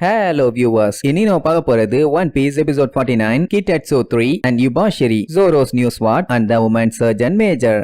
Hello viewers இனி நம்ம பார்க்க போறது One Piece episode forty nine கிட்டட்ஸோ three and Yubashiri Zoro's new what and the woman surgeon major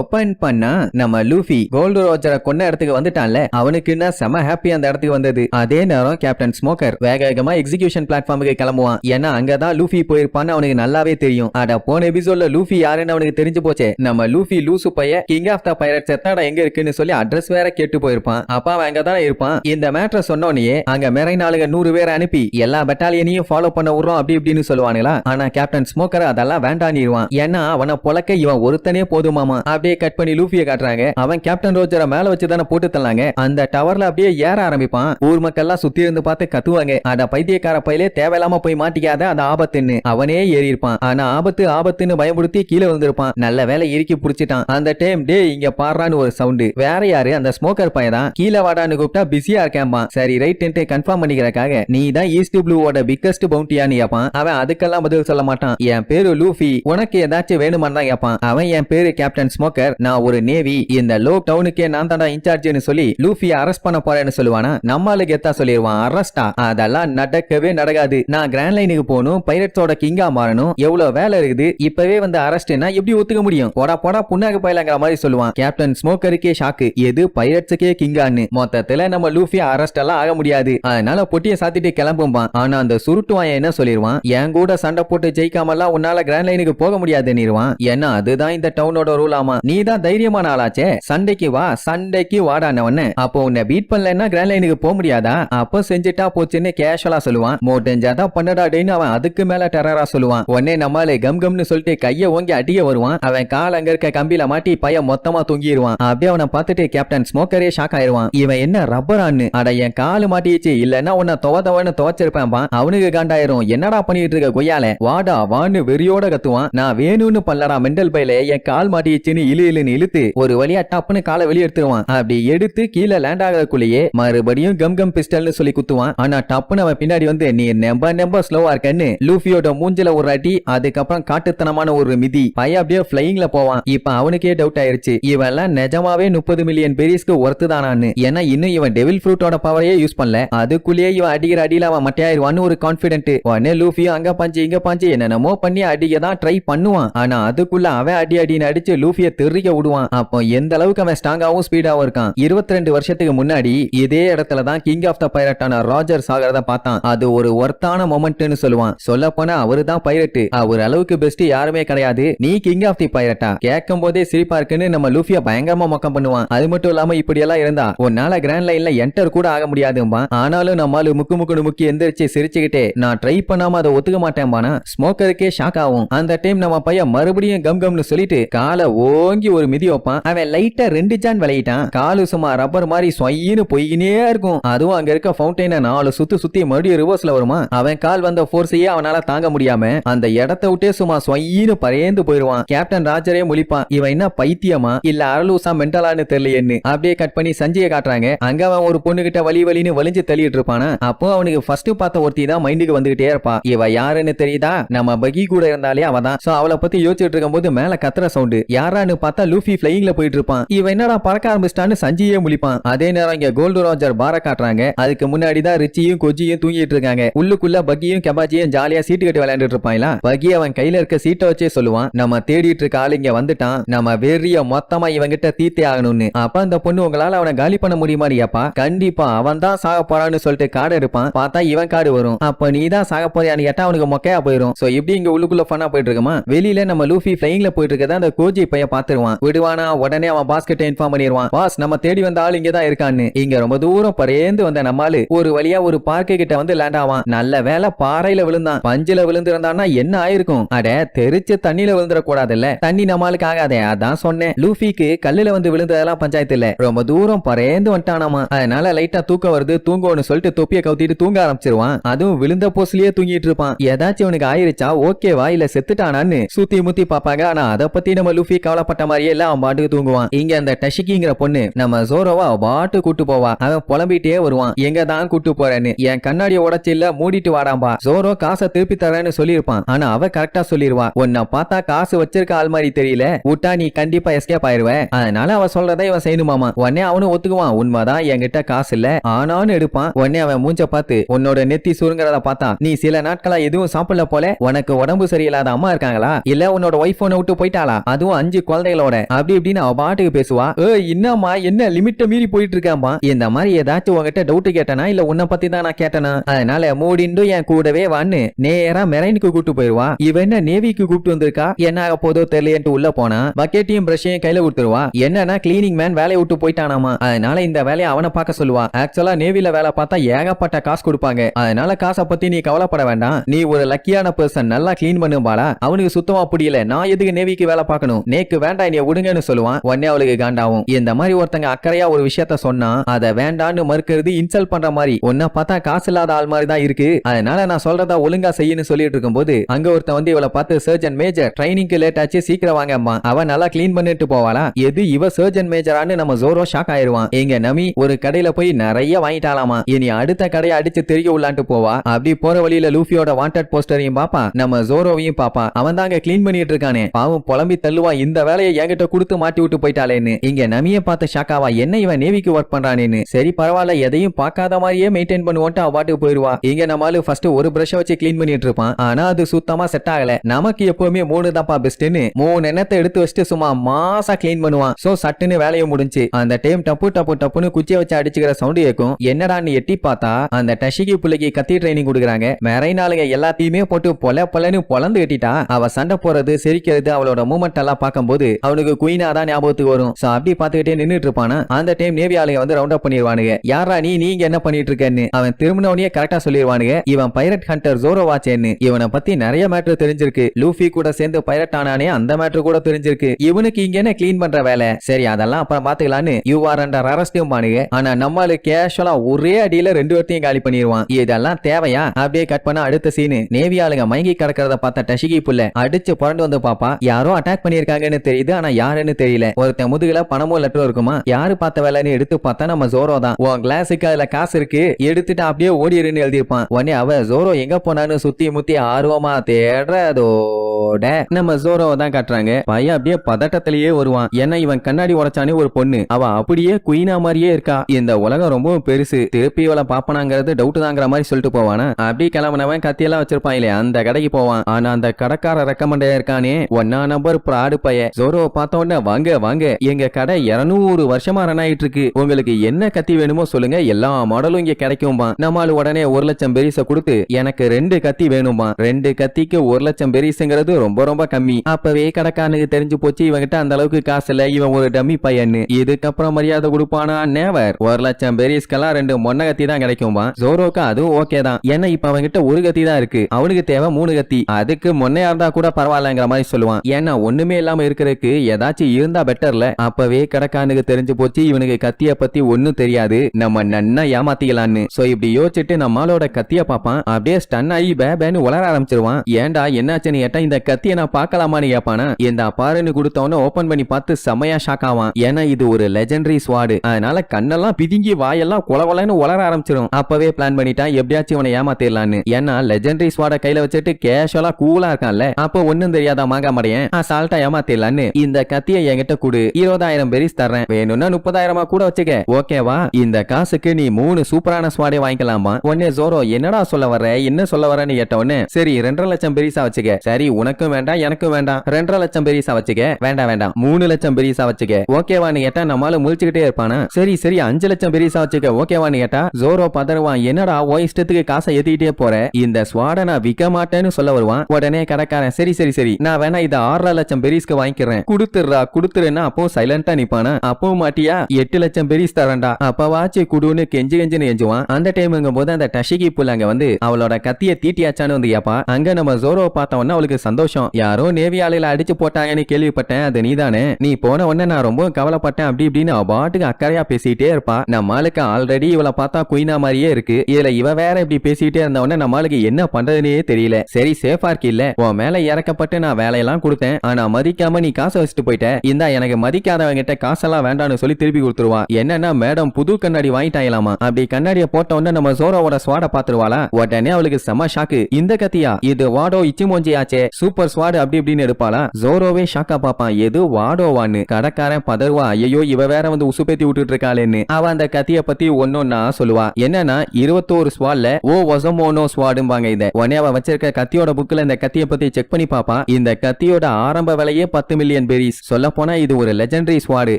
open பண்ணா நம்ம Luffy gold ரோஜரை கொன்ன இடத்துக்கு வந்துட்டான்ல. அவனுக்குன்னா செம ஹாப்பி அந்த இடத்துக்கு வந்தது. அதே நேரம் கேப்டன் ஸ்மோக்கர் வேக வேகமா எக்ஸிகியூஷன் பிளாட்ஃபார்முக்கு கிளம்புவான். ஏன்னா அங்கதான் லூஃபி போயிருப்பான்னு அவனுக்கு நல்லாவே தெரியும். அட போன எபிசோட்ல லூஃபி யாருன்னு அவனுக்கு தெரிஞ்சு போச்சே. நம்ம லூஃபி லூசு பைய கிங் ஆஃப் த பைரட்ஸ் எத்தாடா எங்க இருக்குன்னு சொல்லி அட்ரஸ் வேற கேட்டு போயிருப்பான். அப்பா அவன் அங்கதான் இருப்பான். இந்த மேட்ரை சொன்னோனே அங்க மெரைன் ஆளுங்க நூறு பேரை அனுப்பி எல்லா பெட்டாலியனையும் ஃபாலோ பண்ண விடுறோம் அப்படி இப்படின்னு சொல்லுவானுங்களா? ஆனா கேப்டன் ஸ்மோக்கர் அதெல்லாம் வேண்டானிடுவான் ஏன்னா அவனை பொழக்க இவன் ஒருத்தனே போதுமாமா. அப்படியே கட் பண்ணி லூஃபியை காட்டுறாங்க. அவன் கேப்டன் ரோஜரை மேல வச்சு தானே போட்டு தள்ளாங்க. அந்த டவர்ல அப்படியே ஏற ஆரம்பிப்பான். ஊர் மக்கள் எல்லாம் சுத்தி இருந்து பார்த்து கத்துவாங்க. அட பைத்தியக்கார பையிலே தேவையில்லாம போய் மாட்டிக்காத அது ஆபத்துன்னு. அவனே ஏறி இருப்பான் ஆனா ஆபத்து ஆபத்துன்னு பயமுறுத்தி கீழே வந்திருப்பான் நல்ல வேலை இறுக்கி புடிச்சிட்டான். அந்த டைம் டே இங்க பாடுறான்னு ஒரு சவுண்டு வேற யாரு? அந்த ஸ்மோக்கர் பையன் தான். கீழே வாடான்னு கூப்பிட்டா பிஸியா இருக்கேன்பா சரி ரைட் கன்ஃபார்ம் பண்ணிக்கிறக்காக நீ தான் ஈஸ்ட் ப்ளூவோட பிக்கஸ்ட் பவுண்டியான்னு கேப்பான். அவன் அதுக்கெல்லாம் பதில் சொல்ல மாட்டான். என் பேரு லூஃபி. உனக்கு ஏதாச்சும் வேணுமான்னு தான் கேட்பான் அவன் என் பேரு கேப்டன் ஸ்மோக்கர் நான் ஒரு நேவி இந்த லோ டவுனுக்கே நான் தான்டா இன்சார்ஜ்னு சொல்லி லூஃபியை அரெஸ்ட் பண்ண போறேன்னு சொல்லுவானா? நம்மளுக்கு கெத்தா சொல்லிடுவான் அரெஸ்டா அதெல்லாம் நடக்கவே நடக்காது. நான் கிராண்ட் லைனுக்கு போகணும் பைரட்ஸோட கிங்கா மாறணும். எவ்வளவு வேலை இருக்குது? இப்பவே வந்து அரெஸ்ட்னா எப்படி ஒத்துக்க முடியும்? போடா போடா புண்ணாக்கு பயிலங்கிற மாதிரி சொல்லுவான். கேப்டன் ஸ்மோக்கருக்கே ஷாக்கு எது பைரட்ஸுக்கே கிங்கான்னு மொத்தத்துல நம்ம லூஃபி அரெஸ்ட் எல்லாம் ஆக முடியாது. அதனால பொட்டியை சாத்திட்டு கிளம்பும்பான். ஆனா அந்த சுருட்டுவான் என்ன சொல்லிடுவான் என் கூட சண்டை போட்டு ஜெயிக்காமலாம் உன்னால கிராண்ட் லைனுக்கு போக முடியாதுன்னிருவான் ஏன்னா அதுதான் இந்த டவுனோட ரூல் ஆமா. நீ தான் தைரியமான ஆளாச்சே. சண்டைக்கு வா சண்டைக்கு வாடானவன அப்போ உன்னை பீட் பண்ணலன்னா கிராண்ட் லைனுக்கு போக முடியாதா? அப்போ செஞ்சுட்டா போச்சுன்னு கேஷுவலா சொல்லுவான். மோட்டஞ்சாதான் பண்ணடா அப்படின்னு அவன் அதுக்கு மேல டெரரா சொல்லுவான். உடனே நம்மளே கம் கம்னு சொல்லிட்டு கைய ஓங்கி அடிய வருவான். அவன் கால் அங்க இருக்க கம்பியில மாட்டி பையன் மொத்தமா தொங்கிடுவான் அப்படியே அவனை பார்த்துட்டு கேப்டன் ஸ்மோக்கரே ஷாக் ஆயிருவான். இவன் என்ன ரப்பரான்னு அட என் காலு மாட்டிச்சு இல்லன்னா உன்னை துவதவன்னு துவச்சிருப்பான் பா அவனுக்கு காண்டாயிரும். என்னடா பண்ணிட்டு இருக்க கொய்யால? வாடா வான்னு வெறியோட கத்துவான். நான் வேணும்னு பண்ணலடா மெண்டல் பையில. என் கால் மாட்டிச்சுன்னு இழு இழுன்னு இழுத்து ஒரு வழியா டப்புன்னு காலை வெளியே எடுத்துருவான். அப்படி எடுத்து கீழே லேண்ட் ஆகிறதுக்குள்ளேயே மறுபடியும் கம் கம் பிஸ்டல்னு சொல்லி குத்துவான். ஆனா டப்புன்னு அவன் பின்னாடி வந்து நீ நெம்ப நெம்ப ஸ்லோவா இருக்கன்னு. லூஃபியோட மூஞ்சில ஒரு அடி அதுக்கப்புறம் காட்டுத்தனமான ஒரு மிதி. பைய அப்படியே பிளையிங்ல போவான். இப்ப அவனுக்கே டவுட் ஆயிருச்சு. இவன் எல்லாம் நிஜமாவே முப்பது மில்லியன் பெரிஸ்க்கு ஒருத்துதானான்னு. ஏன்னா இன்னும் இவன் டெவில் ஃப்ரூட்டோட பவரையே யூஸ் பண்ணல. அதுக்குள்ளேயே இவன் அடிக்கிற அடியில அவன் மட்டையாயிருவான்னு ஒரு கான்பிடென்ட் உடனே லூஃபியும் அங்க பஞ்சு இங்க பஞ்சு. என்னென்னமோ பண்ணி அடிக்க தான் ட்ரை பண்ணுவான். ஆனா அதுக்குள்ள அவன் அடி அடின்னு அடிச்சு லூஃபிய தெறிக்க விடுவான். அப்போ எந்த அளவுக்கு அவன் ஸ்ட்ராங்காவும் ஸ்பீடாவும் இருக்கான். இருபத்தி ரெண்டு வருஷத்துக்கு முன்னாடி இதே இடத்துல தான் கிங் ஆஃப் த பைரட்டான ராஜர் சாகரத பார்த்தான். அது ஒரு ஒர்த்தான மொமெண்ட்னு சொல்லுவான். சொல்ல போனா அவரு தான் பைரட்டு அவர் அளவுக்கு பெஸ்ட் யாருமே கிடையாது. நீ கிங் ஆஃப் தி பைரட்டா கேட்கும் போதே சிரிப்பா இருக்குன்னு நம்ம லூஃபியா பயங்கரமா மொக்கம் பண்ணுவான். அது மட்டும் இல்லாம இப்படி எல்லாம் இருந்தா உன்னால கிராண்ட் லைன்ல என்டர் கூட ஆக முடியாதும்பா ஆனாலும் நம்மால முக்கு முக்குனு முக்கி எந்திரிச்சு சிரிச்சுக்கிட்டே நான் ட்ரை பண்ணாம அதை ஒத்துக்க மாட்டேன்பானா? ஸ்மோக்கருக்கே ஷாக் ஆகும். அந்த டைம் நம்ம பையன் மறுபடியும் கம் கம்னு சொல்லிட்டு காலை ஓங்கி ஒரு மிதி வைப்பான். அவன் லைட்டா ரெண்டு ஜான் விளையிட்டான். காலு சும்மா ரப்பர் மாதிரி சொயின்னு பொய்னே இருக்கும். அதுவும் அங்க இருக்க ஃபவுண்டைனை நாலு சுத்து சுத்தி மறுபடியும் ரிவர்ஸ்ல வருமா? அவன் கால் வந்த ஃபோர்ஸையே அவனால தாங்க முடியாம அந்த இடத்த விட்டே சும்மா சொயின்னு பறையந்து போயிருவான். கேப்டன் ராஜரே முழிப்பான். இவன் என்ன பைத்தியமா? இல்ல அரலூசா மென்டலான்னு தெரியலையேன்னு. அப்படியே கட் பண்ணி சஞ்சய காட்டுறாங்க. அங்க அவன் ஒரு பொண்ணு கிட்ட வலி வலின்னு வலிஞ்சு தள்ளிட்டு இருப்பானா? அப்போ அவனுக்கு ஃபர்ஸ்ட் பார்த்த ஒருத்தி தான் மைண்டுக்கு வந்துகிட்டே இருப்பா. இவ யாருன்னு தெரியுதா? நம்ம பகி கூட இருந்தாலே அவதான். சோ அவளை பத்தி யோசிச்சுட்டு இருக்கும்போது மேல கத்துற சவுண்டு யாரான்னு பார்த்தா பார்த்தா லூஃபி பிளையிங்ல போயிட்டு இருப்பான் இவன் என்னடா பறக்க ஆரம்பிச்சிட்டான்னு சஞ்சியே முழிப்பான். அதே நேரம் இங்க கோல்டு ரோஜர் பார காட்டுறாங்க. அதுக்கு முன்னாடி தான் ரிச்சியும் கொஜியும் தூங்கிட்டு இருக்காங்க. உள்ளுக்குள்ள பக்கியும் கெபாஜியும் ஜாலியா சீட்டு கட்டி விளையாண்டுட்டு இருப்பாங்களா பகி அவன் கையில இருக்க சீட்டை வச்சே சொல்லுவான். நம்ம தேடிட்டு இருக்க ஆள் இங்க வந்துட்டான். நம்ம வெறிய மொத்தமா இவங்கிட்ட தீத்தே ஆகணும்னு. அப்ப அந்த பொண்ணு உங்களால அவனை காலி பண்ண முடியுமா முடியுமாடியாப்பா கண்டிப்பா அவன் தான் சாக போறான்னு சொல்லிட்டு காடு இருப்பான் பார்த்தா இவன் காடு வரும். அப்ப நீ தான் சாக போறியான்னு கேட்டா அவனுக்கு மொக்கையா போயிடும் சோ இப்படி இங்க உள்ளுக்குள்ள பண்ணா போயிட்டு இருக்குமா? வெளியில நம்ம லூஃபி பிளைங்ல போயிட்டு இருக்கதான் அந்த கோஜி பையன் பாத்துருவான் விடுவானா? உடனே அவன் பாஸ்கெட்டை இன்ஃபார்ம் பண்ணிடுவான் பாஸ் நம்ம தேடி வந்த ஆள் இங்க தான் இருக்கான்னு. இங்க ரொம்ப தூரம் பறேந்து வந்த நம்மாலு ஒரு வழியா ஒரு பார்க்கை கிட்ட வந்து லேண்ட் ஆவான். நல்ல வேலை பாறையில விழுந்தான். பஞ்சுல விழுந்திருந்தான்னா என்ன ஆயிருக்கும்? அட தெரிச்சு தண்ணியில விழுந்துட கூடாதுல்ல தண்ணி நம்மளுக்கு ஆகாதே. அதான் சொன்னேன். லூஃபிக்கு கல்லுல வந்து விழுந்ததெல்லாம் பஞ்சாயத்து இல்ல ரொம்ப தூரம் பறேந்து வந்துட்டானாமா. அதனால லைட்டா தூக்கம் வருது. தூங்கும்னு சொல்லிட்டு தொப்பியை கவுத்திட்டு தூங்க ஆரம்பிச்சிருவான். அதுவும் விழுந்த போஸ்லயே தூங்கிட்டு இருப்பான். ஏதாச்சும் இவனுக்கு ஆயிருச்சா? ஓகேவா? இல்ல செத்துட்டானான்னு சுத்தி முத்தி பாப்பாங்க ஆனா அதை பத்தி நம்ம லூஃபி கவலைப்பட்ட மாதிரியே எல்லாம் அவன் பாட்டுக்கு தூங்குவான். இங்க அந்த டஷிக்கிங்கிற பொண்ணு நம்ம ஜோரோவா பாட்டு கூட்டு போவா. அவன் புலம்பிட்டே வருவான். எங்க தான் கூட்டு போறேன்னு? என் கண்ணாடிய உடைச்சு இல்ல மூடிட்டு வாடாம்பா. ஜோரோ காசை திருப்பி தரேன்னு சொல்லியிருப்பான். ஆனா அவ கரெக்டா சொல்லிருவா. உன்னை பார்த்தா காசு வச்சிருக்க ஆள் மாதிரி தெரியல. விட்டா நீ கண்டிப்பா எஸ்கேப் ஆயிருவ. அதனால அவ சொல்றதை இவன் செய்யணுமாமா உடனே அவனும் ஒத்துக்குவான். உண்மைதான் என்கிட்ட காசு இல்ல. ஆனான்னு எடுப்பான். உடனே அவன் மூஞ்ச பார்த்து உன்னோட நெத்தி சுருங்குறத பார்த்தா நீ சில நாட்களா எதுவும் சாப்பிடல போல? உனக்கு உடம்பு சரியில்லாத அம்மா இருக்காங்களா? இல்ல உன்னோட ஒய்ஃப் ஒன்னு விட்டு போயிட்டாளா? அதுவும் அஞ்சு குழந்தை குழந்தைகளோட அப்படி இப்படின்னு அவ பாட்டுக்கு பேசுவா ஏ என்னம்மா என்ன லிமிட்ட மீறி போயிட்டு இருக்காமா இந்த மாதிரி ஏதாச்சும் உங்ககிட்ட டவுட் கேட்டனா இல்ல உன்னை பத்தி தான் நான் கேட்டனா? அதனால மூடிண்டு என் கூடவே வான்னு நேரா மெரைனுக்கு கூட்டு போயிருவா. இவ என்ன நேவிக்கு கூப்பிட்டு வந்திருக்கா? என்ன ஆக போதோ தெரியலன்ட்டு உள்ள போனா பக்கெட்டையும் பிரஷையும் கையில கொடுத்துருவா. என்னன்னா கிளீனிங் மேன் வேலையை விட்டு போயிட்டானாமா? அதனால இந்த வேலையை அவனை பார்க்க சொல்லுவா. ஆக்சுவலா நேவில வேலை பார்த்தா ஏகப்பட்ட காசு கொடுப்பாங்க. அதனால காசை பத்தி நீ கவலைப்பட வேண்டாம். நீ ஒரு லக்கியான பர்சன் நல்லா கிளீன் பண்ணுவாளா அவனுக்கு சுத்தமா புரியல. நான் எதுக்கு நேவிக்கு வேலை பார்க்கணும்? நேக்கு வேண்டாம். நீ விடுங்கன்னு சொல்லுவான்? உடனே அவளுக்கு காண்டாவும் இந்த மாதிரி ஒருத்தங்க அக்கறையா ஒரு விஷயத்த சொன்னா அதை வேண்டான்னு மறுக்கிறது இன்சல்ட் பண்ற மாதிரி. உன்ன பார்த்தா காசு இல்லாத ஆள் மாதிரி தான் இருக்கு. அதனால நான் சொல்றதா ஒழுங்கா செய்யன்னு சொல்லிட்டு இருக்கும்போது அங்க ஒருத்தன் வந்து இவளை பார்த்து சர்ஜன் மேஜர் ட்ரைனிங்க்கு லேட் ஆச்சு சீக்கிரம் வாங்கம்மா. அவ நல்லா கிளீன் பண்ணிட்டு போவாளா? எது இவ சர்ஜன் மேஜரான்னு நம்ம ஜோரோ ஷாக் ஆயிருவான். எங்க நமி ஒரு கடையில போய் நிறைய வாங்கிட்டாலாமா இனி அடுத்த கடையை அடிச்சு தெரிய உள்ளான்ட்டு போவா? அப்படி போற வழியில லூஃபியோட வாண்டட் போஸ்டரையும் பாப்பா. நம்ம ஜோரோவையும் பாப்பா. அவன் தாங்க கிளீன் பண்ணிட்டு இருக்கானே. பாவம் புலம்பி தள்ளுவா. இந்த வேலையை என்கிட்ட கொடுத்து மாட்டி விட்டு போயிட்டாளேன்னு. இங்க நமிய பார்த்த ஷாக்காவா என்ன இவன் நேவிக்கு ஒர்க் பண்றானேன்னு? சரி பரவாயில்ல எதையும் பார்க்காத மாதிரியே மெயின்டைன் பண்ணுவோன்ட்டு அவ பாட்டுக்கு போயிருவா. இங்க நம்மளால ஃபர்ஸ்ட் ஒரு பிரஷ் வச்சு கிளீன் பண்ணிட்டு இருப்பான். ஆனா அது சுத்தமா செட் ஆகல. நமக்கு எப்பவுமே மூணு தான்ப்பா பெஸ்ட்னு மூணு எண்ணத்தை எடுத்து வச்சுட்டு சும்மா மாசா கிளீன் பண்ணுவான். சோ சட்டுன்னு வேலையை முடிஞ்சு. அந்த டைம் டப்பு டப்பு டப்புன்னு குச்சியை வச்சு அடிச்சுக்கிற சவுண்ட் கேட்கும் என்னடான்னு எட்டி பார்த்தா அந்த டஷிகி பிள்ளைக்கு கத்தி ட்ரைனிங் கொடுக்குறாங்க. மெரைனாளுங்க எல்லாத்தையுமே போட்டு பொல பொலன்னு பொலந்து கட்டிட்டா அவ சண்டை போறது சிரிக்கிறது அவளோட மூமெண்ட் எல்லாம் பார்க்கும்போது அவனுக்கு குயினா தான் ஞாபகத்துக்கு வரும். சோ அப்படி பாத்துக்கிட்டே நின்னுட்டு இருப்பானா அந்த டைம் நேவி ஆளுங்க வந்து ரவுண்ட் அப் பண்ணிடுவானுங்க யாரா நீ? நீங்க என்ன பண்ணிட்டு இருக்கன்னு அவன் திரும்பினவனே கரெக்டா சொல்லிடுவானுங்க இவன் பைரட் ஹண்டர் ஜோரோ வாச்சேன்னு. இவனை பத்தி நிறைய மேட்டர் தெரிஞ்சிருக்கு. லூஃபி கூட சேர்ந்து பைரட் ஆனானே அந்த மேட்ரு கூட தெரிஞ்சிருக்கு. இவனுக்கு இங்க என்ன க்ளீன் பண்ற வேலை? சரி அதெல்லாம் அப்புறம் பாத்துக்கலான்னு யூ ஆர் அண்டர் அரஸ்டும் பானுங்க ஆனா நம்மளு கேஷுவலா ஒரே அடியில ரெண்டு பேர்த்தையும் காலி பண்ணிடுவான் இதெல்லாம் தேவையா? அப்படியே கட் பண்ண அடுத்த சீனு நேவி ஆளுங்க மயங்கி கிடக்கிறத பார்த்த டஷிகி புள்ள அடிச்சு புரண்டு வந்து பாப்பா. யாரோ அட்டாக் பண்ணிருக்காங்கன்னு தெரியுது. ஆனா யாருன்னு தெரியல. ஒருத்தன் முதுகுல பணமும் லெட்டரும் இருக்குமா? யாரு பார்த்த வேலைன்னு எடுத்து பார்த்தா நம்ம ஜோரோ தான். உன் கிளாஸுக்கு அதுல காசு இருக்கு. எடுத்துட்டு அப்படியே ஓடிடுன்னு எழுதியிருப்பான். உடனே அவ ஜோரோ எங்க போனான்னு சுத்தி முத்தி ஆர்வமா தேடுறதோட நம்ம ஜோரோவை தான் காட்டுறாங்க. பையன் அப்படியே பதட்டத்திலேயே வருவான். ஏன்னா இவன் கண்ணாடி உடைச்சானே ஒரு பொண்ணு. அவ அப்படியே குயினா மாதிரியே இருக்கா. இந்த உலகம் ரொம்ப பெருசு. திருப்பி இவளை பாப்பனாங்கிறது டவுட் தாங்கிற மாதிரி சொல்லிட்டு போவானா? அப்படி கிளம்புனவன் கத்தியெல்லாம் வச்சிருப்பான் இல்லையா? அந்த கடைக்கு போவான். ஆனா அந்த கடைக்கார ரெக்கமெண்டே இருக்கானே ஒன்னா நம்பர் ப்ராடு பைய ஜோரோ பார்த்த உடனே வாங்க வாங்க. எங்க கடை இருநூறு வருஷமா ரன் ஆயிட்டு இருக்கு உங்களுக்கு என்ன கத்தி வேணுமோ சொல்லுங்க. எல்லா மாடலும் இங்க கிடைக்கும்பா. நம்மால் உடனே ஒரு லட்சம் பெரிச கொடுத்து எனக்கு ரெண்டு கத்தி வேணுமா ரெண்டு கத்திக்கு ஒரு லட்சம் பெரிசுங்கிறது ரொம்ப ரொம்ப கம்மி. அப்பவே கடைக்காரனுக்கு தெரிஞ்சு போச்சு இவங்கிட்ட அந்த அளவுக்கு காசு இல்ல. இவன் ஒரு டம்மி பையன்னு. இதுக்கப்புறம் மரியாதை கொடுப்பானா? நேவர் ஒரு லட்சம் பெரிஸ்க்கெல்லாம் ரெண்டு மொன்ன கத்தி தான் கிடைக்கும்பா. ஜோரோக்கு அதுவும் ஓகே தான். ஏன்னா இப்ப அவன்கிட்ட ஒரு கத்தி தான் இருக்கு. அவனுக்கு தேவை மூணு கத்தி. அதுக்கு மொன்னையா இருந்தா கூட பரவாயில்லங்கிற மாதிரி சொல்லுவான். ஏன்னா ஒண்ணுமே இல்லாம இருக்கிறதுக்கு ஏதாச்சும் இருந்தா பெட்டர்ல. அப்பவே கடக்கானுக்கு தெரிஞ்சு போச்சு இவனுக்கு கத்திய பத்தி ஒன்னும் தெரியாது. நம்ம நன்னா ஏமாத்திக்கலான்னு. சோ இப்படி யோசிச்சுட்டு நம்மளோட கத்திய பாப்பான் அப்படியே ஸ்டன் ஆகி பேபேன்னு உளர ஆரம்பிச்சிருவான். ஏண்டா என்னாச்சுன்னு கேட்டா இந்த கத்திய நான் பார்க்கலாமான்னு கேப்பானா இந்த பாருன்னு கொடுத்தவன ஓபன் பண்ணி பார்த்து செமையா ஷாக் ஆவான். ஏன்னா இது ஒரு லெஜண்டரி ஸ்வாடு அதனால கண்ணெல்லாம் பிதுங்கி வாயெல்லாம் குளவலன்னு உளர ஆரம்பிச்சிடும் அப்பவே பிளான் பண்ணிட்டான் எப்படியாச்சும் இவனை ஏமாத்திடலான்னு. ஏன்னா லெஜண்டரி ஸ்வாட கையில வச்சுட்டு கேஷுவலா கூலா இருக்கான்ல. அப்போ ஒன்னும் தெரியாத மாங்க மடையன் அசால்ட்டா ஏமாத்திடலான்னு. இந்த கத்திய என்கிட்ட கொடு. இருபதாயிரம் பெரிஸ் தர்றேன். வேணும்னா முப்பதாயிரமா கூட வச்சுக்க. ஓகேவா இந்த காசுக்கு நீ மூணு சூப்பரான ஸ்வாடே வாங்கிக்கலாமா? உடனே ஜோரோ என்னடா சொல்ல வர என்ன சொல்ல வரன்னு கேட்ட உடனே சரி ரெண்டரை லட்சம் பெரிசா வச்சுக்க. சரி உனக்கும் வேண்டாம் எனக்கும் வேண்டாம். ரெண்டரை லட்சம் பெரிசா வச்சுக்க. வேண்டாம் வேண்டாம். மூணு லட்சம் பெரிசா வச்சுக்க. ஓகேவான்னு கேட்டா நம்மளால முழிச்சுக்கிட்டே இருப்பானா? சரி சரி அஞ்சு லட்சம் பெரிசா வச்சுக்க. ஓகேவான்னு கேட்டா ஜோரோ பதறுவான். என்னடா ஓ இஷ்டத்துக்கு காசை ஏத்திக்கிட்டே போற? இந்த ஸ்வாட நான் விற்க மாட்டேன்னு சொல்ல வருவான். உடனே கடைக்காரன் சரி சரி சரி நான் வேணா இதை ஆறரை லட்சம் பெரிஸ்க்கு வாங்கிக்கிறேன். கொடுத்துடுறா கொடுத்துருன்னா அப்போ சைலண்டா நிப்பானா? அப்போ மாட்டியா? எட்டு லட்சம் பெரிஸ் தரேன்டா. அப்பவாச்சு குடுன்னு கெஞ்சு கெஞ்சுன்னு எஞ்சுவான். அந்த டைமுங்கும் போது அந்த டஷிகி புல் அங்க வந்து அவளோட கத்திய தீட்டியாச்சான்னு வந்து கேப்பா. அங்க நம்ம ஜோரோ பார்த்த அவளுக்கு சந்தோஷம். யாரோ நேவி ஆலையில அடிச்சு போட்டாங்கன்னு கேள்விப்பட்டேன். அது நீதானே? நீ போன உடனே நான் ரொம்ப கவலைப்பட்டேன். அப்படி இப்படின்னு அவ பாட்டுக்கு அக்கறையா பேசிட்டே இருப்பா. நம்மளுக்கு ஆல்ரெடி இவளை பார்த்தா குயினா மாதிரியே இருக்கு. இதுல இவ வேற இப்படி பேசிட்டே இருந்த உடனே நம்மளுக்கு என்ன பண்றதுனே தெரியல. சரி சேஃபா இருக்கு இல்ல உன் மேல இறக்கப்பட்டு நான் வேலையெல்லாம் கொடுத்தேன். ஆனா மதிக்காம நீ காசு காசை வச்சுட்டு போயிட்டேன். இந்தா எனக்கு மதிக்காதவங்கிட்ட காசெல்லாம் வேண்டாம்னு சொல்லி திருப்பி கொடுத்துருவான். என்னன்னா மேடம் புது கண்ணாடி வாங்கிட்டாயலாமா அப்படி கண்ணாடிய போட்ட உடனே நம்ம ஜோரோவோட ஸ்வாட பாத்துருவாளா உடனே அவளுக்கு செம ஷாக்கு இந்த கத்தியா இது வாடோ இச்சிமோஞ்சி ஆச்சே சூப்பர் ஸ்வாடு அப்படி இப்படின்னு எடுப்பாளா? ஜோரோவே ஷாக்கா பாப்பான் எது வாடோவான்னு. கடைக்காரன் பதர்வா ஐயோ இவ வேற வந்து உசுப்பேத்தி விட்டுட்டு இருக்காளேன்னு அவ அந்த கத்திய பத்தி ஒன்னொன்னா சொல்லுவா. என்னன்னா இருபத்தோரு ஸ்வாட்ல ஓ ஒசமோனோ ஸ்வாடும்பாங்க இத. உடனே அவ வச்சிருக்க கத்தியோட புக்ல இந்த கத்திய பத்தி செக் பண்ணி பாப்பா இந்த கத்தியோட ஆரம்ப விலையே பத்து மில்லியன் பெரிஸ் சொல்ல போனா இது ஒரு லெஜெண்டரி ஸ்வாடு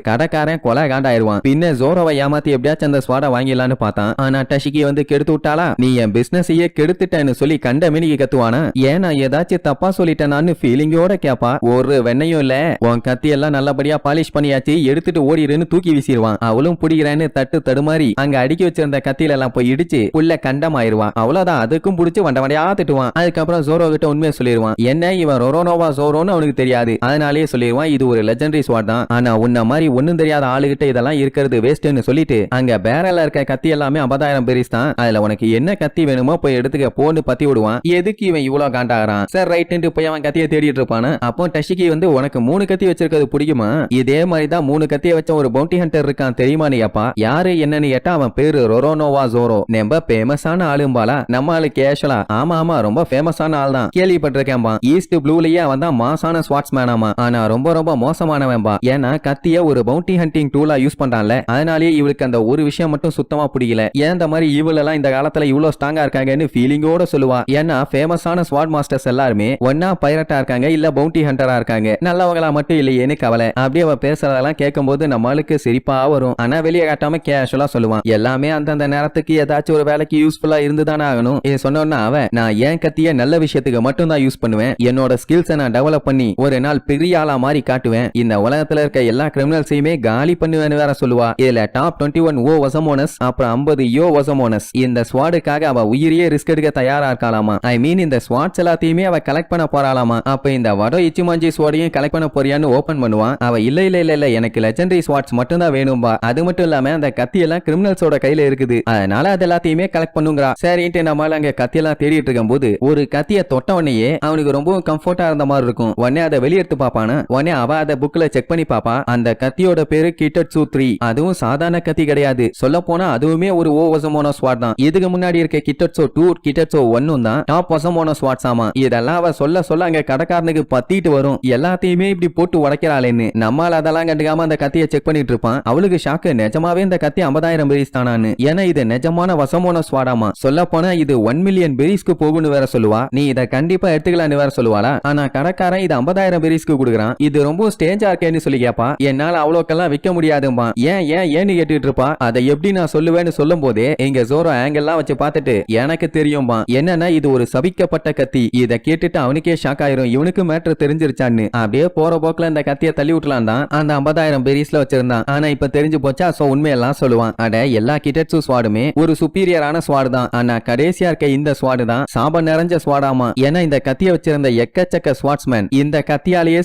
கடைக்காரன் கொலை காண்டாயிருவான். பின்ன ஜோரோவை ஏமாத்தி எப்படியாச்சும் அந்த ஸ்வாட வாங்கிடலான்னு பார்த்தான். ஆனா டஷிகி வந்து கெடுத்து விட்டாளா? நீ என் பிசினஸையே கெடுத்துட்டேன்னு சொல்லி கண்ட மினிக்கு கத்துவானா? ஏன் நான் ஏதாச்சும் தப்பா சொல்லிட்டேனான்னு ஃபீலிங்கோட கேப்பா. ஒரு வெண்ணையும் இல்ல. உன் கத்தி எல்லாம் நல்லபடியா பாலிஷ் பண்ணியாச்சு எடுத்துட்டு ஓடிடுன்னு தூக்கி வீசிடுவான். அவளும் பிடிக்கிறேன்னு தட்டு தடுமாறி அங்க அடுக்கி வச்சிருந்த கத்தியில எல்லாம் போய் இடிச்சு உள்ள கண்டமாயிருவான். அவ்வளவுதான். அதுக்கும் பிடிச்சி வண்ட வண்டையா திட்டுவான். அதுக்கப்புறம் ஜோரோ கிட்ட உண்மையை சொல்லிடுவான். என்ன? இவன் ரொரோனோவா ஜோரோன்னு அவனுக்கு தெரியாது. அதனாலேயே சொல்லிடுவான் இது ஒரு லெஜண்டரி ஸ்வாட் தான். ஆனா உன்ன மாதிரி ஒன்னும் தெரியாத ஆளுகிட்ட இதெல்லாம் இருக்கிறது வேஸ்ட்னு சொல்லிட்டு அங்க பேரல இருக்க கத்தி எல்லாமே ஐம்பதாயிரம் பெரிஸ் தான். அதுல உனக்கு என்ன கத்தி வேணுமோ போய் எடுத்துக்க போன்னு பத்தி விடுவான். எதுக்கு இவன் இவ்வளவு காண்டாகிறான்? சார் ரைட்டு போய் அவன் கத்தியை தேடிட்டு இருப்பானா? அப்போ டஷிக்கு வந்து உனக்கு மூணு கத்தி வச்சிருக்கிறது பிடிக்குமா? இதே மாதிரி தான் மூணு கத்தியை வச்ச ஒரு பவுண்டி ஹண்டர் இருக்கான் தெரியுமா நீ அப்பா? யாரு என்னன்னு கேட்டா அவன் பேரு ரொரோனோவா ஜோரோ. ரொம்ப ஃபேமஸான ஆளும்பாலா நம்ம ஆளு கேஷுவலா ஆமா ஆமா ரொம்ப ஃபேமஸான ஆள் தான் கேள்விப்பட்டிருக்கேன்பா ஈஸ்ட் ப்ளூலயே அவன் தான் மாசான ஸ்வாட்ஸ் மேனாமா ஆனா ரொம்ப ரொம்ப ரொம்ப மோசமானவன்பா ஏன்னா கத்திய ஒரு பவுண்டி ஹண்டிங் டூலா யூஸ் பண்றான்ல. அதனாலேயே இவளுக்கு அந்த ஒரு விஷயம் மட்டும் சுத்தமா பிடிக்கல. ஏன் இந்த மாதிரி இவள் எல்லாம் இந்த காலத்துல இவ்வளவு ஸ்ட்ராங்கா இருக்காங்கன்னு ஃபீலிங்கோட சொல்லுவா. ஏன்னா ஃபேமஸான ஸ்வாட் மாஸ்டர்ஸ் எல்லாருமே ஒன்னா பைரட்டா இருக்காங்க இல்ல பவுண்டி ஹண்டரா இருக்காங்க. நல்லவங்களா மட்டும் இல்லையேன்னு கவலை. அப்படியே அவ பேசுறதெல்லாம் கேட்கும்போது நம்மளுக்கு சிரிப்பா வரும். ஆனா வெளியே காட்டாம கேஷுவலா சொல்லுவான் எல்லாமே அந்தந்த நேரத்துக்கு ஏதாச்சும் ஒரு வேலைக்கு யூஸ்ஃபுல்லா இருந்துதானே ஆகணும். இது சொன்னோன்னா அவன் நான் ஏன் கத்திய நல்ல விஷயத்துக்கு மட்டும் தான் யூஸ் பண்ணுவேன்? என்னோட ஸ்கில்ஸை நான் டெவலப் பண்ணி ஒரு நாள் பெரிய ஆளா மாறி மாதிரி காட்டுவேன். இந்த உலகத்துல இருக்க எல்லா கிரிமினல்ஸையுமே காலி பண்ணுவேன்னு வேற சொல்லுவா. இதுல டாப் டுவெண்ட்டி ஒன் ஓ வசமோனஸ் அப்புறம் ஐம்பது யோ வசமோனஸ் இந்த ஸ்வாடுக்காக அவ உயிரியே ரிஸ்க் எடுக்க தயாரா இருக்காளாமா? ஐ மீன் இந்த ஸ்வாட்ஸ் எல்லாத்தையுமே அவ கலெக்ட் பண்ண போறாளாமா? அப்ப இந்த வடோ இச்சிமாஞ்சி ஸ்வாடையும் கலெக்ட் பண்ண போறியான்னு ஓபன் பண்ணுவான் அவ இல்ல இல்ல இல்ல இல்ல எனக்கு லெஜண்டரி ஸ்வாட்ஸ் மட்டும் தான் வேணும்பா. அது மட்டும் இல்லாம அந்த கத்தி எல்லாம் கிரிமினல்ஸோட கையில இருக்குது. அதனால அது எல்லாத்தையுமே கலெக்ட் பண்ணுங்கிறா. சரின்ட்டு நம்மளால அங்க கத்தி எல்லாம் தேடிட்டு இருக்கும்போது ஒரு கத்திய தொட்ட உடனேயே அவனுக்கு ரொம்பவும் கம்ஃபர்ட்டா இருந்த மாதிரி இருக்கும். உடனே அதை வெளியெடுத்து பாப்பானா உடனே அவ அதை புக்ல செக் பண்ணி பாப்பா. அந்த கத்தியோட பேரு கிட்டட்சு த்ரீ அதுவும் சாதாரண கத்தி கிடையாது. சொல்ல போனா அதுவுமே ஒரு ஓ வசமோன ஸ்வாட் தான். இதுக்கு முன்னாடி இருக்க கிட்டட்சோ டூ கிட்டட்சோ ஒன்னும் தான் டாப் வசமோன ஸ்வாட்ஸ் ஆமா இதெல்லாம் அவ சொல்ல சொல்ல அங்க கடைக்காரனுக்கு பத்திட்டு வரும். எல்லாத்தையுமே இப்படி போட்டு உடைக்கிறாளேன்னு. நம்மால அதெல்லாம் கண்டுக்காம அந்த கத்தியை செக் பண்ணிட்டு இருப்பான். அவளுக்கு ஷாக்கு நிஜமாவே இந்த கத்தி ஐம்பதாயிரம் பெரிஸ் தானான்னு. ஏன்னா இது நிஜமான வசமோன ஸ்வாடாமா சொல்ல போனா இது ஒன் மில்லியன் பெரிஸ்க்கு போகும்னு வேற சொல்லுவா. நீ இதை கண்டிப்பா எடுத்துக்கலாம்னு வேற சொல்லுவாளா? ஆனா கடைக்காரன் இது ஐம்பதாயிரம் பெரிஸ்க்கு கொடுக்குறான். இது ரொம்ப ஸ்டேஜா இருக்கேன்னு சொல்லி கேப்பா என்னால அவ்வளோக்கெல்லாம் விற்க முடியாதும்பா ஏன் ஏன் ஏன்னு கேட்டுட்டு இருப்பா அதை எப்படி நான் சொல்லுவேன்னு சொல்லும் போதே இங்க ஜோரோ ஆங்கிள்லாம் வச்சு பார்த்துட்டு எனக்கு தெரியும்பா என்னன்னா இது ஒரு சபிக்கப்பட்ட கத்தி. இதை கேட்டுட்டு அவனுக்கே ஷாக் ஆயிரும். இவனுக்கு மேட்ரு தெரிஞ்சிருச்சான்னு. அப்படியே போற போக்குல இந்த கத்தியை தள்ளி விட்டலாம் தான். அந்த ஐம்பதாயிரம் பெரிஸ்ல வச்சிருந்தான். ஆனா இப்ப தெரிஞ்சு போச்சா சோ உண்மையெல்லாம் சொல்லுவான். அட எல்லா கிட்டட்சு ஸ்வாடுமே ஒரு சுப்பீரியரான ஸ்வாடு தான். ஆனா கடைசியா இருக்க இந்த ஸ்வாடு தான் சாப நிறைஞ்ச ஸ்வாடாமா ஏன்னா இந்த கத்தியை வச்சிருந்த எக்கச்சக்க ஸ்வாட்ஸ்மேன் இந்த கத்தியாலேயே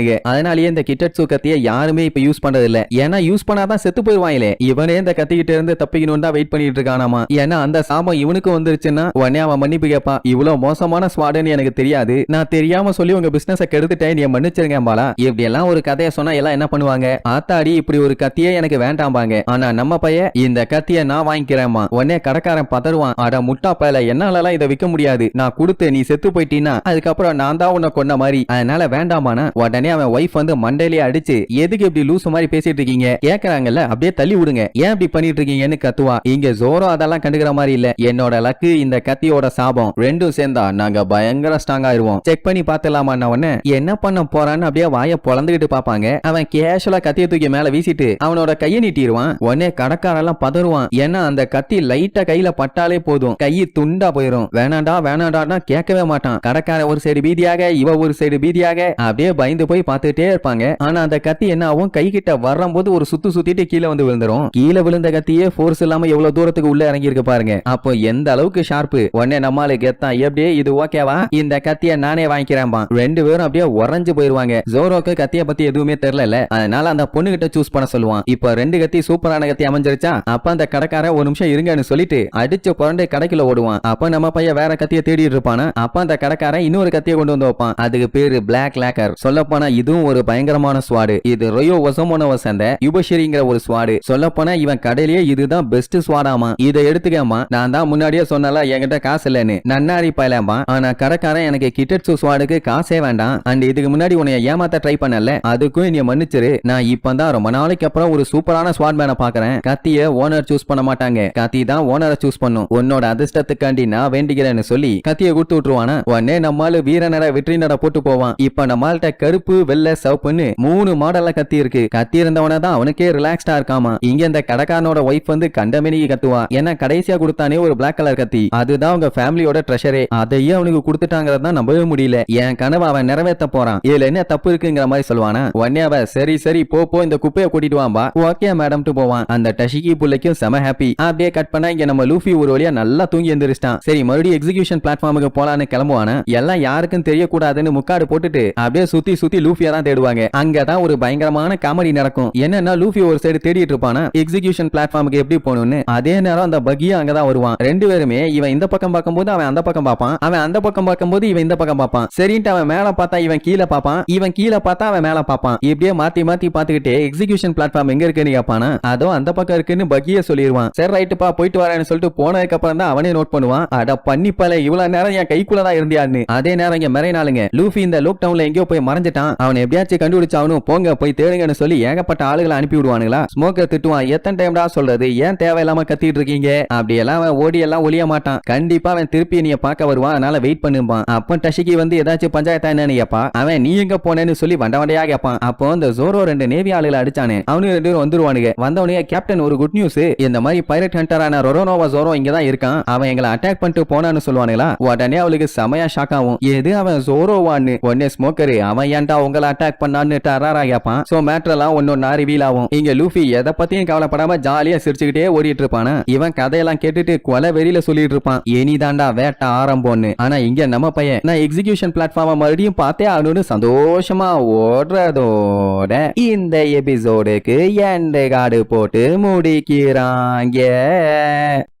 செத்துருக்கானுங்க அதனாலேயே இந்த கிட்டட்ஸு கத்தியை யாருமே இப்ப யூஸ் பண்றது இல்ல ஏன்னா யூஸ் பண்ணாதான் செத்து போயிருவாங்களே இவனே இந்த கத்திக்கிட்ட இருந்து தப்பிக்கணும் தான் வெயிட் பண்ணிட்டு இருக்கானாமா. ஏன்னா அந்த சாபம் இவனுக்கு வந்துருச்சுன்னா உடனே அவன் மன்னிப்பு கேட்பான். இவ்வளவு மோசமான ஸ்வாடுன்னு எனக்கு தெரியாது. நான் தெரியாம சொல்லி உங்க பிசினஸ கெடுத்துட்டேன். நீ மன்னிச்சிருங்க பாலா இப்படி எல்லாம் ஒரு கதையை சொன்னா எல்லாம் என்ன பண்ணுவாங்க? ஆத்தாடி இப்படி ஒரு கத்தியே எனக்கு வேண்டாம்பாங்க. ஆனா நம்ம பையன் இந்த கத்தியை நான் வாங்கிக்கிறேன்மா உடனே கடைக்காரன் பதறுவான். அட முட்டா பயல என்னாலலாம் இதை விற்க முடியாது. நான் கொடுத்து நீ செத்து போயிட்டீன்னா அதுக்கப்புறம் நான் தான் உன்னை கொன்ன மாதிரி. அதனால வேண்டாமானா உடனே அவன் ஒய்ஃப் வந்து மண்டையிலேயே அடிச்சு எதுக்கு இப்படி லூசு மாதிரி பேசிட்டு இருக்கீங்க? கேக்குறாங்கல்ல அப்படியே தள்ளி விடுங்க. ஏன் இப்படி பண்ணிட்டு இருக்கீங்கன்னு கத்துவா. இங்க ஜோரோ அதெல்லாம் கண்டுக்கிற மாதிரி இல்ல. என்னோட லக்கு இந்த கத்தியோட சாபம். ரெண்டும் சேர்ந்தா நாங்க பயங்கர ஸ்ட்ராங் ஆயிருவோம். செக் பண்ணி பாத்துலாமா உடனே என்ன பண்ண போறான்னு அப்படியே வாய பொழந்துகிட்டு பாப்பாங்க அவன் கேஷுவலா கத்திய தூக்கி மேல வீசிட்டு அவனோட கையை நீட்டிடுவான் உடனே கடக்காரெல்லாம் பதறுவான். ஏன்னா அந்த கத்தி லைட்டா கையில பட்டாலே போதும். கை துண்டா போயிடும் வேணாண்டா வேணாண்டான்னா கேட்கவே மாட்டான். கடக்கார ஒரு சைடு பீதியாக இவ ஒரு சைடு பீதியாக அப்படியே பயந்து போய் பார்த்துட்டே இருப்பாங்க. ஆனா அந்த கத்தி என்ன ஆகும்? கை கிட்ட வரும்போது ஒரு சுத்து சுத்திட்டு கீழே வந்து விழுந்துரும். கீழே விழுந்த கத்தியே ஃபோர்ஸ் இல்லாம எவ்வளவு தூரத்துக்கு உள்ள இறங்கி இருக்கு பாருங்க. அப்போ எந்த அளவுக்கு ஷார்ப்பு உடனே நம்மால கெத்தான் எப்படி இது ஓகேவா இந்த கத்திய நானே வாங்கிக்கிறேன் ரெண்டு பேரும் அப்படியே உறைஞ்சு போயிருவாங்க. ஜோரோக்கு கத்திய பத்தி எதுவுமே தெரியல அதனால அந்த பொண்ணு கிட்ட சூஸ் பண்ண சொல்லுவான். இப்ப ரெண்டு கத்தி சூப்பரான கத்தி அமைஞ்சிருச்சா? அப்ப அந்த கடைக்காரன் ஒரு நிமிஷம் இருங்கன்னு சொல்லிட்டு அடிச்சு புரண்டு கடைக்குள்ள ஓடுவான். அப்ப நம்ம பையன் வேற கத்திய தேடிட்டு இருப்பானா? அப்ப அந்த கடைக்காரன் இன்னொரு கத்திய கொண்டு வந்து வைப்பான். அதுக்கு பேரு பிளாக் லேக்கர் சொல்ல போனா இதுவும் ஒரு பயங்கரமான ஸ்வாடு. இது ரொயோ ஒசமோனோவை சேர்ந்த யுபஷிரிங்கிற ஒரு ஸ்வாடு. சொல்ல போனா இவன் கடையிலேயே இதுதான் பெஸ்ட் ஸ்வாடாமா? இதை எடுத்துக்கமா நான் தான் முன்னாடியே சொன்னால என்கிட்ட காசு இல்லைன்னு. நன்னாரி பயலாமா ஆனா கடைக்காரன் எனக்கு கிட்டட்சு ஸ்வாடுக்கு காசே வேண்டாம். அண்ட் இதுக்கு முன்னாடி உன்னை ஏமாத்த ட்ரை பண்ணல. அதுக்கும் நீ மன்னிச்சிரு. நான் இப்பதான் ரொம்ப நாளைக்கு அப்புறம் ஒரு சூப்பரான ஸ்வாட் மேனை பாக்குறேன். கத்திய ஓனர் சூஸ் பண்ண மாட்டாங்க. கத்தி தான் ஓனரை சூஸ் பண்ணும். உன்னோட அதிர்ஷ்டத்துக்காண்டி நான் வேண்டிக்கிறேன்னு சொல்லி கத்திய கொடுத்து விட்டுருவானா? உடனே நம்மால வீரநட வெற்றி நட போட்டு போவான். இப்ப நம்மள்கிட்ட கருப்பு வெள்ளை சிவப்புன்னு மூணு மாடல்ல கத்தி இருக்கு கத்தி இருந்தவன தான் அவனுக்கே ரிலாக்ஸ்டா இருக்காமா? இங்க இந்த கடைக்காரனோட ஒய்ஃப் வந்து கண்டமேனிக்கு கத்துவா. ஏன்னா கடைசியா கொடுத்தானே ஒரு பிளாக் கலர் கத்தி. அதுதான் அவங்க ஃபேமிலியோட ட்ரெஷரே அதையே அவனுக்கு கொடுத்துட்டாங்கிறது நம்பவே முடியல. என் கனவு அவன் நிறைவேற்ற போறான். இதுல என்ன தப்பு இருக்குங்கிற மாதிரி சொல்லுவானா? உடனே அவ சரி சரி போ போ இந்த குப்பையை கூட்டிட்டு வாம்பா ஓகே மேடம் போவான். அந்த டஷிகி புள்ளைக்கும் செம ஹாப்பி அப்படியே கட் பண்ணா இங்க நம்ம லூஃபி ஒரு வழியா நல்லா தூங்கி எந்திரிச்சிட்டான். சரி மறுபடியும் எக்ஸிகியூஷன் பிளாட்ஃபார்முக்கு போலான்னு கிளம்புவானா? எல்லாம் யாருக்கும் தெரியக்கூடாதுன்னு முக்காடு போட்டுட்டு அப்படியே சுத்தி சுத்தி லூஃபியா தான் தேடுவாங்க. அங்கதான் ஒரு பயங்கரமான காமெடி நடக்கும். என்னன்னா லூஃபி ஒரு சைடு தேடிட்டு இருப்பானா? எக்ஸிகியூஷன் பிளாட்ஃபார்முக்கு எப்படி போகணும்னு. அதே நேரம் அந்த பகியா அங்கதான் வருவான். ரெண்டு பேருமே இவன் இந்த பக்கம் பார்க்கும்போது அவன் அந்த பக்கம் பார்ப்பான். அவன் அந்த பக்கம் பார்க்கும்போது இவன் இந்த பக்கம் பார்ப்பான். சரின்ட்டு அவன் மேல பார்த்தா இவன் கீழே பார்ப்பான். இவன் கீழே பார்த்தா அவன் மேல பார்ப்பான். இப்படியே மாத்தி மாத்தி பார்த்துக்கிட்டே எக்ஸிகியூஷன் பிளாட்ஃபார்ம் எங்க இருக்குன்னு கேட்பானா அதோ அந்த பக்கம் இருக்குன்னு பகிய சொல்லிடுவான் சரி ரைட்டுப்பா போயிட்டு வரேன்னு சொல்லிட்டு போனதுக்கு அப்புறம் தான் அவனே நோட் பண்ணுவான். அட பண்ணி பல இவ்வளவு நேரம் என் கைக்குள்ளதான் இருந்தியான்னு. அதே நேரம் இங்க மறைநாளுங்க. லூஃபி இந்த லாக் டவுன்ல எங்கேயோ போய் மறைஞ்சிட்டான். அவன் எப்படியாச்சும் கண்டுபிடிச்சாவனும் போங்க போய் தேடுங்கன்னு சொல்லி ஏகப்பட்ட ஆளுகளை அனுப்பி விடுவானுங்களா ஸ்மோக்கர் திட்டுவான். எத்தனை டைம்டா சொல்றது? ஏன் தேவையில்லாம கத்திட்டு இருக்கீங்க? அப்படி எல்லாம் அவன் ஓடி எல்லாம் ஒளிய மாட்டான். கண்டிப்பா அவன் திருப்பி நீ பார்க்க வருவான். அதனால வெயிட் பண்ணுப்பான் அப்போ டஷிக்கு வந்து ஏதாச்சும் பஞ்சாயத்தா என்னன்னு கேப்பா அவன் நீ எங்க போனேன்னு சொல்லி வண்ட வண்டையா கேட்பான். அப்போ அந்த ஜோரோ ரெண்டு நேவி ஆளுகளை அடிச்சானே. அவனுக்கு ரெண்டு பேரும் வந்துருவானுங்க. வந்தவனே கேப்டன் ஒரு குட் நியூஸ் இந்த மாதிரி பைரட் ஹண்டரான ரொரோனோவா ஜோரோ இங்க தான் இருக்கான். அவன் எங்களை அட்டாக் பண்ணிட்டு போனான்னு சொல்லுவானுங்களா? உடனே அவளுக்கு செமையா ஷாக் ஆகும். எது அவன் ஜோரோவான்னு உடனே ஸ்மோக்கரு அவன் ஏன்டா உங்களை அட்டாக் பண்ணான்னு டராரா கேட்பான் சோ மேட்டர் எல்லாம் ஒன்னொன்னா ரிவீல் ஆகும். இங்க லூஃபி எதை பத்தியும் கவலைப்படாம ஜாலியா சிரிச்சுக்கிட்டே ஓடிட்டு இருப்பானா இவன் கதையெல்லாம் கேட்டுட்டு கொலை வெறியில சொல்லிட்டு இருப்பான் இனிதாண்டா வேட்ட ஆரம்பம்னு. ஆனா இங்க நம்ம பையன் நான் எக்ஸிகியூஷன் பிளாட்ஃபார்ம மறுபடியும் பார்த்தே ஆகணும்னு சந்தோஷமா ஓடுறதோட இந்த எபிசோடுக்கு எண்டு காடு போட்டு முடிக்கிறாங்க.